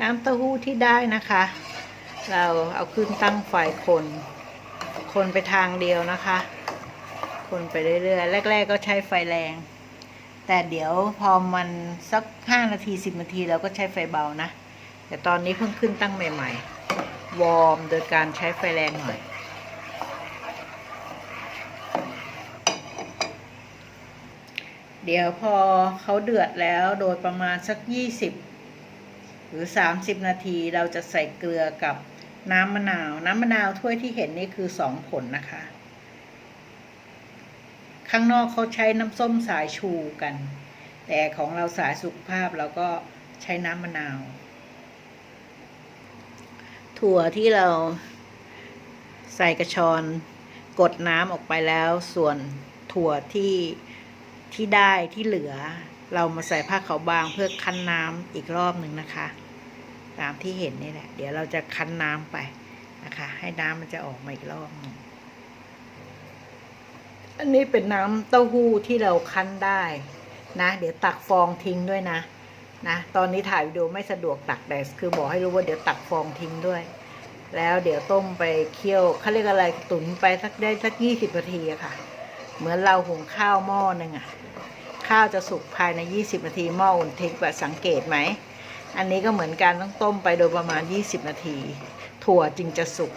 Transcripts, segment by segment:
น้ำเต้าหู้ที่ได้นะคะ เราเอาขึ้นตั้งไฟคน คนไปทางเดียวนะคะ คนไปเรื่อยๆ แรก ๆ ก็ใช้ไฟแรง แต่เดี๋ยวพอมันสักห้านาทีสิบนาทีเราก็ใช้ไฟเบานะ แต่ตอนนี้เพิ่งขึ้นตั้งใหม่ ๆ วอร์มโดยการใช้ไฟแรงหน่อยเดี๋ยวพอเขาเดือดแล้วโดยประมาณสักยี่สิบห รือสามสิบนาทีเราจะใส่เกลือกับน้ำมะนาว น้ำมะนาวถ้วยที่เห็นนี่คือสองผลนะคะ ข้างนอกเขาใช้น้ำส้มสายชูกัน แต่ของเราสายสุขภาพเราก็ใช้น้ำมะนาว ถั่วที่เราใส่กระชอนกดน้ำออกไปแล้ว ส่วนถั่วที่ที่ได้ที่เหลือ เรามาใส่ผ้าขาวบางเพื่อคั้นน้ำอีกรอบหนึ่งนะคะ ตามที่เห็นนี่แหละ เดี๋ยวเราจะคั้นน้ำไปนะคะ ให้น้ำมันจะออกมาอีกรอบนึงอันนี้เป็นน้ำเต้าหู้ที่เราคั้นได้นะ เดี๋ยวตักฟองทิ้งด้วยนะนะตอนนี้ถ่ายวิดีโอไม่สะดวกตักแต่คือบอกให้รู้ว่าเดี๋ยวตักฟองทิ้งด้วย แล้วเดี๋ยวต้มไปเคี่ยวเขาเรียกอะไรตุ๋นไปสักได้สักยี่สิบนาทีอะค่ะ เหมือนเราหุงข้าวหม้อหนึ่งอะข้าวจะสุกภายในยี่สิบนาทีหม้ออุ่นทิ้งแบบสังเกตไหม อันนี้ก็เหมือนกันต้องต้มไปโดยประมาณ 20 นาที ถั่วจึงจะสุก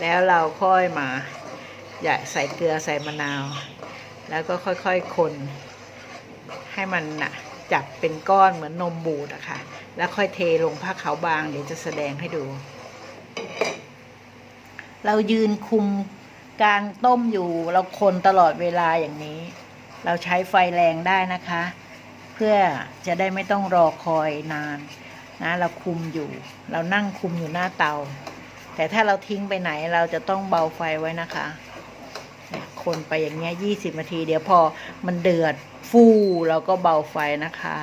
แล้วเราค่อยมาอย่าใส่เกลือใส่มะนาว แล้วก็ค่อยๆคนให้มันนะจับเป็นก้อนเหมือนนมบูดอะค่ะ แล้วค่อยเทลงผ้าขาวบางเดี๋ยวจะแสดงให้ดู เรายืนคุมการต้มอยู่เราคนตลอดเวลาอย่างนี้ เราใช้ไฟแรงได้นะคะ พื่อจะได้ไม่ต้องรอคอยนานนะเราคุมอยู่ เรานั่งคุมอยู่หน้าเตา แต่ถ้าเราทิ้งไปไหนเราจะต้องเบาไฟไว้นะคะคนไปอย่างเงี้ยยี่สิบนาที เดี๋ยวพอมันเดือดฟูเราก็เบาไฟนะคะ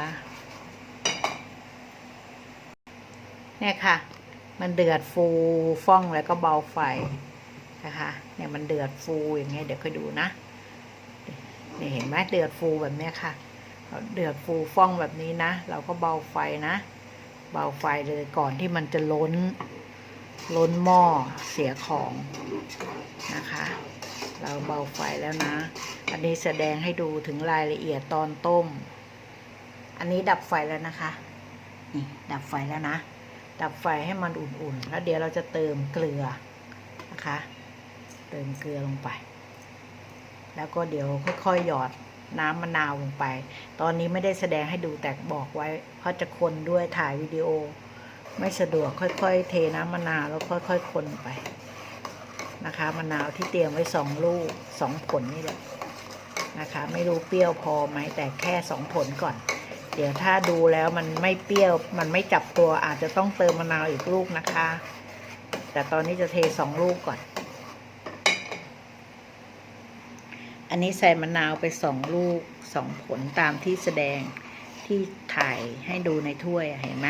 เนี่ยค่ะ มันเดือดฟูฟ่องแล้วก็เบาไฟนะคะเนี่ยมันเดือดฟูอย่างเงี้ยเดี๋ยวค่อยดูนะเนี่ยเห็นไหมเดือดฟูแบบเนี้ยค่ะ เดือดฟูฟ่องแบบนี้นะ เราก็เบาไฟนะ เบาไฟเลยก่อนที่มันจะล้น ล้นหม้อเสียของนะคะ เราเบาไฟแล้วนะ อันนี้แสดงให้ดูถึงรายละเอียดตอนต้ม อันนี้ดับไฟแล้วนะคะ นี่ดับไฟแล้วนะ ดับไฟให้มันอุ่นๆ แล้วเดี๋ยวเราจะเติมเกลือนะคะ เติมเกลือลงไป แล้วก็เดี๋ยวค่อยๆหยอด น้ำมะนาวลงไป ตอนนี้ไม่ได้แสดงให้ดูแต่บอกไว้ เพราะจะคนด้วยถ่ายวิดีโอ ไม่สะดวกค่อยๆ เทน้ำมะนาวแล้วค่อยๆ คนไปนะคะมะนาวที่เตรียมไว้สองลูกสองผลนี่แหละนะคะ ไม่รู้เปรี้ยวพอไหมแต่แค่สองผลก่อน เดี๋ยวถ้าดูแล้วมันไม่เปรี้ยวมันไม่จับตัวอาจจะต้องเติมมะนาวอีกลูกนะคะ แต่ตอนนี้จะเทสองลูกก่อน อันนี้ใส่มะนาวไปสองลูกสองผลตามที่แสดงที่ถ่ายให้ดูในถ้วยเห็นไหม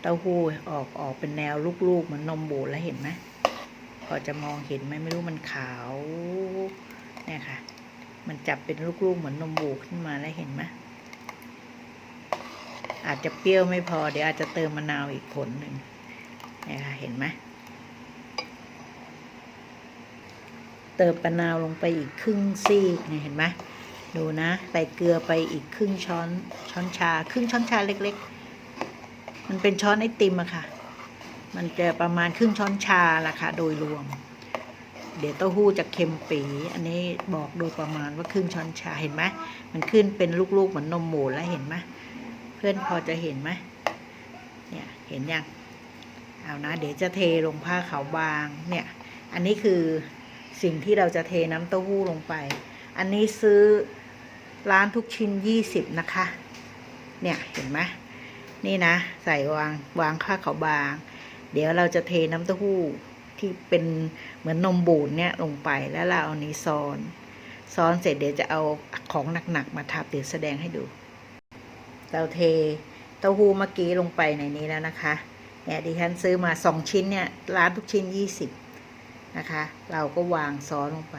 เต้าหู้ออกออกเป็นแนวลูกๆเหมือนนมบูดแล้วเห็นไหมพอจะมองเห็นไหมไม่รู้มันขาวเนี่ยค่ะ มันจับเป็นลูกๆเหมือนนมบูดขึ้นมาแล้วเห็นไหมอาจจะเปรี้ยวไม่พอเดี๋ยวอาจจะเติมมะนาวอีกผลหนึ่งเนี่ยค่ะเห็นไหม เติมมะนาวลงไปอีกครึ่งซีกเนี่ยเห็นไหมดูนะ ใส่เกลือไปอีกครึ่งช้อนช้อนชา ครึ่งช้อนชาเล็กๆ มันเป็นช้อนไอติมอะค่ะ มันจะประมาณครึ่งช้อนชาละค่ะ โดยรวม เดี๋ยวเต้าหู้จะเค็มปี อันนี้บอกโดยประมาณว่าครึ่งช้อนชาเห็นไหมมันขึ้นเป็นลูกๆเหมือนนมหมูแล้วเห็นไหมเพื่อนพอจะเห็นไหมเนี่ยเห็นยังเอานะ เดี๋ยวจะเทลงผ้าขาวบางเนี่ย อันนี้คือ สิ่งที่เราจะเทน้ำเต้าหู้ลงไป อันนี้ซื้อร้านทุกชิ้นยี่สิบนะคะ เนี่ยเห็นไหมนี่นะ ใส่วางวางข้าวขาวบาง เดี๋ยวเราจะเทน้ำเต้าหู้ที่เป็นเหมือนนมบูดเนี่ยลงไปแล้วเราเอานี้ซ้อนซ้อนเสร็จเดี๋ยวจะเอาของหนักๆมาทับเดี๋ยวแสดงให้ดู เราเทเต้าหู้เมื่อกี้ลงไปในนี้แล้วนะคะเนี่ยดิฉันซื้อมาสองชิ้นเนี่ยร้านทุกชิ้นยี่สิบ นะคะ เราก็วางซ้อนลงไป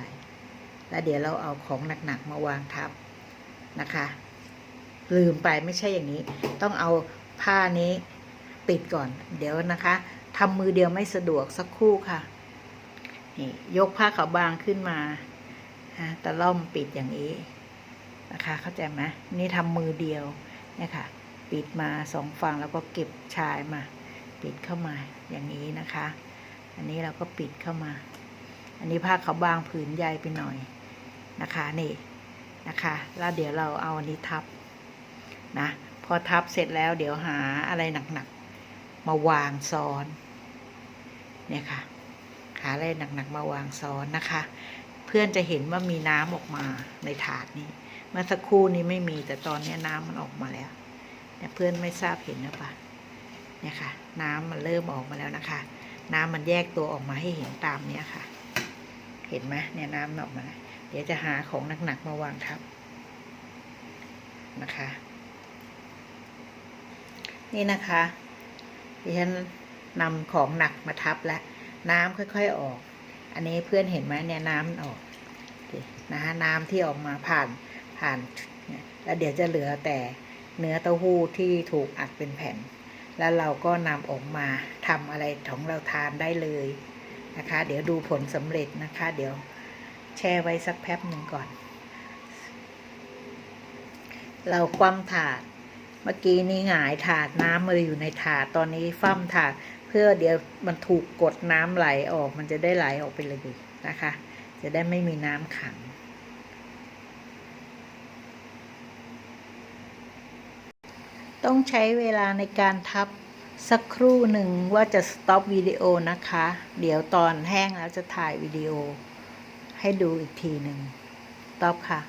แล้วเดี๋ยวเราเอาของหนักๆมาวางทับนะคะ ลืมไปไม่ใช่อย่างนี้ ต้องเอาผ้านี้ปิดก่อน เดี๋ยวนะคะทำมือเดียวไม่สะดวกสักครู่ค่ะนี่ยกผ้าขาวบางขึ้นมาฮะตะล่อมปิดอย่างนี้นะคะ เข้าใจไหมนี่ทำมือเดียวเนี่ยค่ะ ปิดมาสองฝั่งแล้วก็เก็บชายมา ปิดเข้ามาอย่างนี้นะคะ อันนี้เราก็ปิดเข้ามา อันนี้ผ้าขาวบางผืนใหญ่ไปหน่อยนะคะนี่นะคะ แล้วเดี๋ยวเราเอาอันนี้ทับนะพอทับเสร็จแล้วเดี๋ยวหาอะไรหนักๆมาวางซ้อนเนี่ยค่ะหาอะไรหนักๆมาวางซ้อนนะคะ เพื่อนจะเห็นว่ามีน้ำออกมาในถาดนี้ เมื่อสักครู่นี้ไม่มีแต่ตอนนี้น้ำมันออกมาแล้วเนี่ยเพื่อนไม่ทราบเห็นหรือเปล่าเนี่ยค่ะ น้ำมันเริ่มออกมาแล้วนะคะ น้ำมันแยกตัวออกมาให้เห็นตามเนี้ยค่ะ เห็นไหมเนี่ยน้ำออกมา เดี๋ยวจะหาของหนักๆมาวางทับนะคะ นี่นะคะดิฉันนำของหนักมาทับแล้วน้ำค่อย ๆออก อันนี้เพื่อนเห็นไหมเนี่ยน้ำมันออกนะคะน้ำที่ออกมาผ่านผ่านแล้วเดี๋ยวจะเหลือแต่เนื้อเต้าหู้ที่ถูกอัดเป็นแผ่น แล้วเราก็นำออกมาทำอะไรของเราทานได้เลยนะคะ เดี๋ยวดูผลสำเร็จนะคะ เดี๋ยวแช่ไว้สักแป๊บหนึ่งก่อน เราคว่ำถาด เมื่อกี้นี้หงายถาดน้ำมันอยู่ในถาด ตอนนี้ฟั่มถาด เพื่อเดี๋ยวมันถูกกดน้ำไหลออก มันจะได้ไหลออกไปเลยนะคะ จะได้ไม่มีน้ำขัง ต้องใช้เวลาในการทับสักครู่หนึ่งว่าจะสต็อปวิดีโอนะคะ เดี๋ยวตอนแห้งแล้วจะถ่ายวิดีโอ ให้ดูอีกทีหนึ่งสต็อปค่ะ